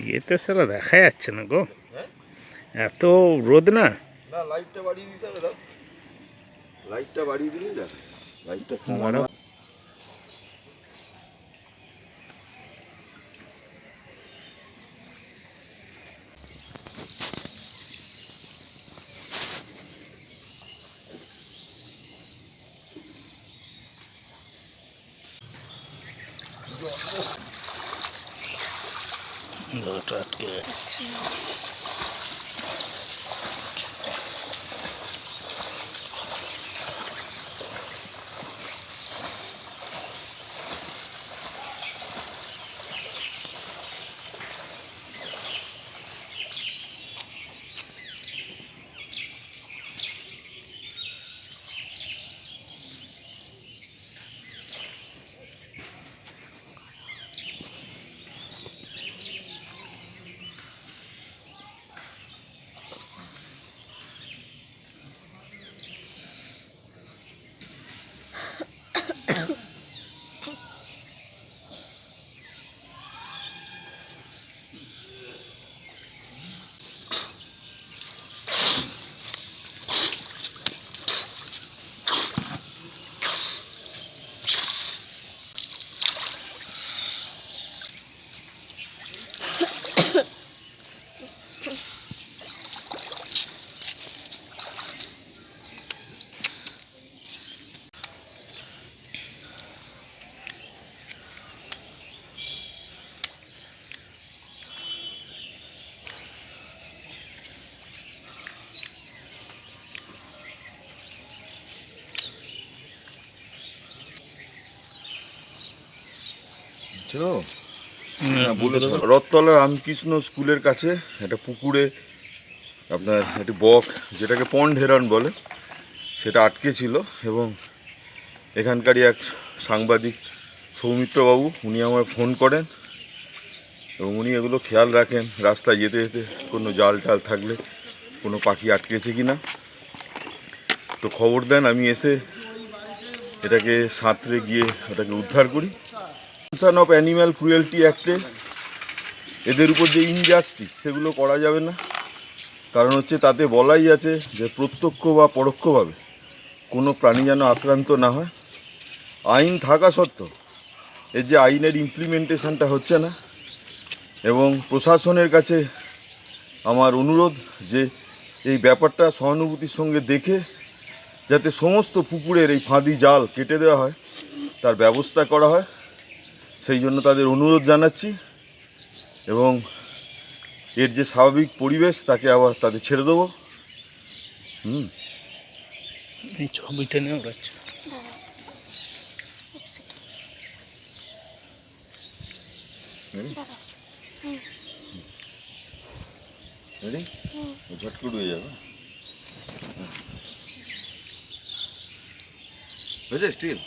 ইয়েতে সেটা দেখা যাচ্ছে না গো? এত রোদ না? না লাইটটা বাড়িয়ে দিতে হবে লাইটটা বাড়িয়ে দিলেই দেখ। লাইটটা আটকে যাচ্ছে। হুম, হ্যাঁ রথতলা রামকৃষ্ণ স্কুলের কাছে একটা পুকুরে আপনার একটি বক যেটাকে পন্ড হেরন বলে সেটা আটকে ছিল এবং এখানকারই এক সাংবাদিক সৌমিত্রবাবু উনি আমায় ফোন করেন এবং উনি এগুলো খেয়াল রাখেন রাস্তায় যেতে যেতে কোনো জাল টাল থাকলে কোনো পাখি আটকেছে কি না তো খবর দেন আমি এসে এটাকে সাঁতরে গিয়ে ওটাকে উদ্ধার করি। কনসার্ন অফ অ্যানিম্যাল ক্রুয়েলটি অ্যাক্টে এদের উপর যে ইনজাস্টিস সেগুলো করা যাবে না। কারণ হচ্ছে তাতে বলাই আছে যে প্রত্যক্ষ বা পরোক্ষভাবে কোনো প্রাণী যেন আক্রান্ত না হয়। আইন থাকা সত্ত্বেও এর যে আইনের ইমপ্লিমেন্টেশনটা হচ্ছে না এবং প্রশাসনের কাছে আমার অনুরোধ যে এই ব্যাপারটা সহানুভূতির সঙ্গে দেখে যাতে সমস্ত পুকুরের এই ফাঁদি জাল কেটে দেওয়া হয়, তার ব্যবস্থা করা হয়। সেই জন্য তাদের অনুরোধ জানাচ্ছি এবং এর যে স্বাভাবিক পরিবেশ তাকে আবার তাদের ছেড়ে দেবো। হুম। এই ছবিটা নিয়ে ওড়াচ্ছে ঝটকুট হয়ে যাবে। হয়েছে স্টিল